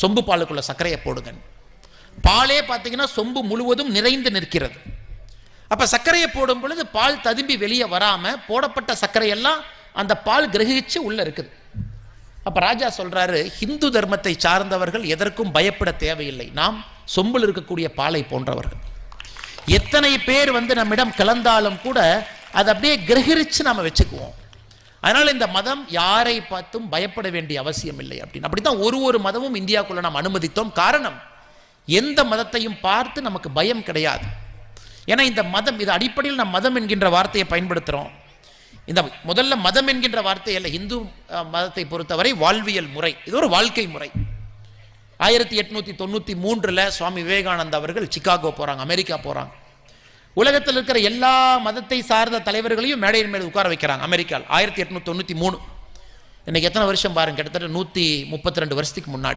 சொம்பு பாலுக்குள்ள சர்க்கரையை போடுங்க பாலே பார்த்தீங்கன்னா சொம்பு முழுவதும் நிறைந்து நிற்கிறது. அப்ப சர்க்கரையை போடும் பொழுது பால் ததும்பி வெளியே வராம போடப்பட்ட சர்க்கரையெல்லாம் அந்த பால் கிரகிச்சு உள்ள இருக்குது. அப்ப ராஜா சொல்றாரு ஹிந்து தர்மத்தை சார்ந்தவர்கள் எதற்கும் பயப்பட தேவையில்லை. நாம் சொம்பில் இருக்கக்கூடிய பாலை போன்றவர்கள். எத்தனை பேர் வந்து நம்மிடம் கலந்தாலும் கூட அதை அப்படியே கிரகிரிச்சு நாம வச்சுக்குவோம். அதனால இந்த மதம் யாரை பார்த்தும் பயப்பட வேண்டிய அவசியம் இல்லை அப்படின்னு. அப்படித்தான் ஒரு ஒரு மதமும் இந்தியாவுக்குள்ள நாம் அனுமதித்தோம். காரணம் எந்த மதத்தையும் பார்த்து நமக்கு பயம் கிடையாது. ஏன்னா இந்த மதம் இது அடிப்படையில் நம் மதம் என்கின்ற வார்த்தையை பயன்படுத்துகிறோம் இந்த முதல்ல மதம் என்கின்ற வார்த்தை அல்ல இந்து மதத்தை பொறுத்தவரை வாழ்வியல் முறை. இது ஒரு வாழ்க்கை முறை. ஆயிரத்தி எட்நூற்றி தொண்ணூற்றி மூன்றில் சுவாமி விவேகானந்தா அவர்கள் சிக்காகோ போகிறாங்க அமெரிக்கா போகிறாங்க உலகத்தில் இருக்கிற எல்லா மதத்தை சார்ந்த தலைவர்களையும் மேடையின் மேல் உட்கார வைக்கிறாங்க. அமெரிக்காவில். ஆயிரத்தி எட்நூத்தி தொண்ணூற்றி மூணு. இன்னைக்கு எத்தனை வருஷம் பாருங்க? கிட்டத்தட்ட நூற்றி முப்பத்தி ரெண்டு வருஷத்துக்கு முன்னாடி.